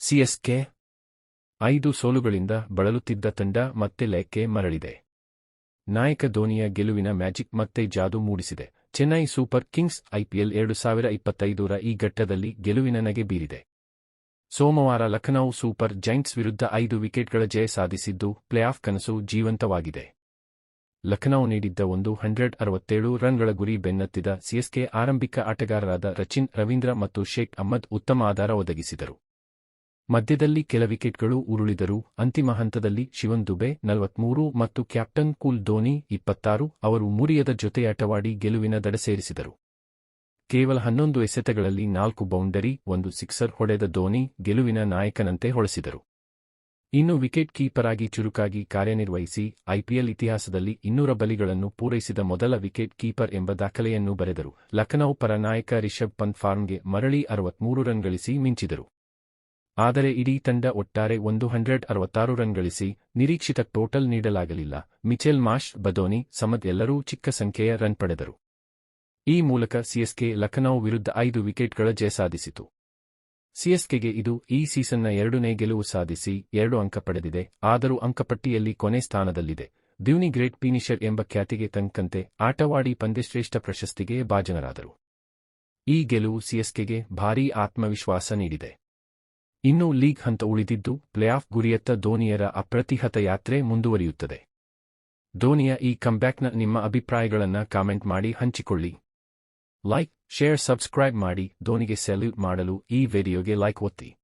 CSK. ಐದು ಸೋಲುಗಳಿಂದ ಬಳಲುತ್ತಿದ್ದ ತಂಡ ಮತ್ತೆ ಲೆಕ್ಕೆ ಮರಳಿದೆ. ನಾಯಕ ಧೋನಿಯ ಗೆಲುವಿನ ಮ್ಯಾಜಿಕ್ ಮತ್ತೆ ಜಾದು ಮೂಡಿಸಿದೆ. ಚೆನ್ನೈ ಸೂಪರ್ ಕಿಂಗ್ಸ್ ಐಪಿಎಲ್ ಎರಡು ಸಾವಿರ ಇಪ್ಪತ್ತೈದರ ಈ ಘಟ್ಟದಲ್ಲಿ ಗೆಲುವಿನ ನಗೆ ಬೀರಿದೆ. ಸೋಮವಾರ ಲಖನೌ ಸೂಪರ್ ಜೈಂಟ್ಸ್ ವಿರುದ್ಧ ಐದು ವಿಕೆಟ್ಗಳ ಜಯ ಸಾಧಿಸಿದ್ದು ಪ್ಲೇಆಫ್ ಕನಸು ಜೀವಂತವಾಗಿದೆ. ಲಖನೌ ನೀಡಿದ್ದ ಒಂದು ಹಂಡ್ರೆಡ್ ಅರವತ್ತೇಳು ರನ್ಗಳ ಗುರಿ ಬೆನ್ನತ್ತಿದ ಸಿಎಸ್ಕೆ ಆರಂಭಿಕ ಆಟಗಾರರಾದ ರಚಿನ್, ರವೀಂದ್ರ ಮತ್ತು ಶೇಖ್ ಅಹ್ಮದ್ ಉತ್ತಮ ಆಧಾರ ಒದಗಿಸಿದರು. ಮಧ್ಯದಲ್ಲಿ ಕೆಲ ವಿಕೆಟ್ಗಳು ಉರುಳಿದರು ಅಂತಿಮ ಹಂತದಲ್ಲಿ ಶಿವನ್ ದುಬೆ ನಲವತ್ಮೂರು ಮತ್ತು ಕ್ಯಾಪ್ಟನ್ ಕೂಲ್ ಧೋನಿ ಇಪ್ಪತ್ತಾರು ಅವರು ಮುರಿಯದ ಜೊತೆಯಾಟವಾಡಿ ಗೆಲುವಿನ ದಡ ಸೇರಿಸಿದರು. ಕೇವಲ ಹನ್ನೊಂದು ಎಸೆತಗಳಲ್ಲಿ ನಾಲ್ಕು ಬೌಂಡರಿ, ಒಂದು ಸಿಕ್ಸರ್ ಹೊಡೆದ ಧೋನಿ ಗೆಲುವಿನ ನಾಯಕನಂತೆ ಹೊಳೆಸಿದರು. ಇನ್ನು ವಿಕೆಟ್ ಕೀಪರ್ ಆಗಿ ಚುರುಕಾಗಿ ಕಾರ್ಯನಿರ್ವಹಿಸಿ ಐಪಿಎಲ್ ಇತಿಹಾಸದಲ್ಲಿ ಇನ್ನೂರ ಬಲಿಗಳನ್ನು ಪೂರೈಸಿದ ಮೊದಲ ವಿಕೆಟ್ ಕೀಪರ್ ಎಂಬ ದಾಖಲೆಯನ್ನು ಬರೆದರು. ಲಖನೌ ಪರ ನಾಯಕ ರಿಷಬ್ ಪಂತ್ ಫಾರ್ಮ್ಗೆ ಮರಳಿ ಅರವತ್ಮೂರು ರನ್ ಗಳಿಸಿ ಮಿಂಚಿದರು. ಆದರೆ ಇಡೀ ತಂಡ ಒಟ್ಟಾರೆ ಒಂದು ಹಂಡ್ರೆಡ್ ಅರವತ್ತಾರು ರನ್ ಗಳಿಸಿ ನಿರೀಕ್ಷಿತ ಟೋಟಲ್ ನೀಡಲಾಗಲಿಲ್ಲ. ಮಿಚೆಲ್ ಮಾಶ್ ಬದೋನಿ, ಸಮದ್ ಎಲ್ಲರೂ ಚಿಕ್ಕ ಸಂಖ್ಯೆಯ ರನ್ ಪಡೆದರು. ಈ ಮೂಲಕ ಸಿಎಸ್ಕೆ ಲಖನೌ ವಿರುದ್ಧ ಐದು ವಿಕೆಟ್ಗಳ ಜಯ ಸಾಧಿಸಿತು. ಸಿಎಸ್ಕೆಗೆ ಇದು ಈ ಸೀಸನ್ನ ಎರಡನೇ ಗೆಲುವು ಸಾಧಿಸಿ ಎರಡು ಅಂಕ ಪಡೆದಿದೆ. ಆದರೂ ಅಂಕಪಟ್ಟಿಯಲ್ಲಿ ಕೊನೆ ಸ್ಥಾನದಲ್ಲಿದೆ. ದ್ಯೂನಿ ಗ್ರೇಟ್ ಫಿನಿಷರ್ ಎಂಬ ಖ್ಯಾತಿಗೆ ತಂಕಂತೆ ಆಟವಾಡಿ ಪಂದ್ಯಶ್ರೇಷ್ಠ ಪ್ರಶಸ್ತಿಗೆ ಭಾಜನರಾದರು. ಈ ಗೆಲುವು ಸಿಎಸ್ಕೆಗೆ ಭಾರೀ ಆತ್ಮವಿಶ್ವಾಸ ನೀಡಿದೆ. ಇನ್ನು ಲೀಗ್ ಹಂತ ಉಳಿದಿದ್ದು, ಪ್ಲೇಆಫ್ ಗುರಿಯತ್ತ ಧೋನಿಯರ ಅಪ್ರತಿಹತ ಯಾತ್ರೆ ಮುಂದುವರಿಯುತ್ತದೆ. ಧೋನಿಯ ಈ ಕಂಬ್ಯಾಕ್ನ ನಿಮ್ಮ ಅಭಿಪ್ರಾಯಗಳನ್ನು ಕಾಮೆಂಟ್ ಮಾಡಿ ಹಂಚಿಕೊಳ್ಳಿ. ಲೈಕ್, ಶೇರ್, ಸಬ್ಸ್ಕ್ರೈಬ್ ಮಾಡಿ, ಧೋನಿಗೆ ಸೆಲ್ಯೂಟ್ ಮಾಡಲು ಈ ವಿಡಿಯೋಗೆ ಲೈಕ್ ಒತ್ತಿ.